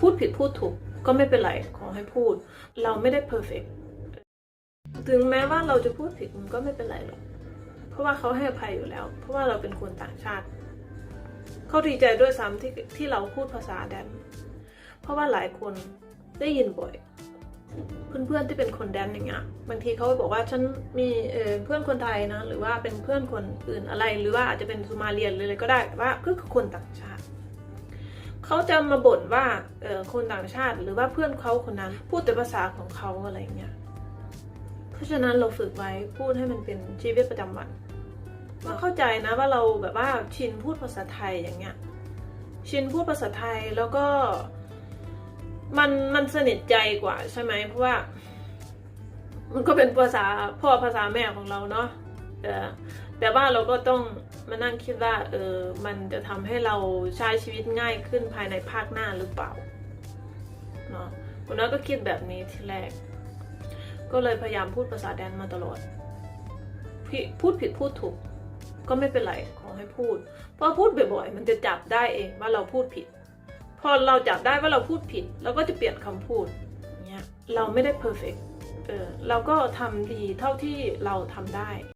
พูดผิดพูดถูกก็ไม่เป็นไรขอให้พูด เราไม่ได้เพอร์เฟกถึงแม้ว่าเราจะพูดผิดมันก็ไม่เป็นไรหรอกเพราะว่าเขาให้อภัยอยู่แล้ว เพราะว่าเราเป็นคนต่างชาติเขาดีใจด้วยซ้ำที่ที่เราพูดภาษาแดน เพราะว่าหลายคนได้ยินบ่อย เพื่อนๆที่เป็นคนแดนอย่างเงี้ยบางทีเขาบอกว่าฉันมีเเพื่อนคนไทยนะ หรือว่าเป็นเพื่อนคนอื่นอะไร หรือว่าอาจจะเป็นซูมาเลียนหรืออะไรก็ได้แต่ว่าก็คือคนต่างชาติ เขาจะมาบ่นว่าเออคนต่างชาติหรือว่าเพื่อนเขาคนนั้น พูดแต่ภาษาของเขาอะไรเงี้ย เพราะฉะนั้นเราฝึกไว้พูดให้มันเป็นชีวิตประจำวันว่าเข้าใจนะว่าเราแบบว่าชินพูดภาษาไทยอย่างเงี้ย ชินพูดภาษาไทยแล้วก็ มันมันสนิทใจกว่าใช่ไหมเพราะว่า มันก็เป็นภาษาพ่อภาษาแม่ของเราเนาะ เออแต่ว่าเราก็ต้องมานั่งคิดว่าเออมันจะทำให้เราใช้ชีวิตง่ายขึ้นภายในภาคหน้าหรือเปล่าเนาะคุณน้อก็คิดแบบนี้ทีแรก ก็เลยพยายามพูดภาษาแดนมาตลอดพูดผิดพูดถูก ก็ไม่เป็นไรขอให้พูดเพราะพูดบ่อยๆ มันจะจับได้เองว่าเราพูดผิด พอเราจับได้ว่าเราพูดผิดเราก็จะเปลี่ยนคำพูดเงี้ยเราไม่ได้เพอร์เฟกเออเราก็ทำดีเท่าที่เราทำได้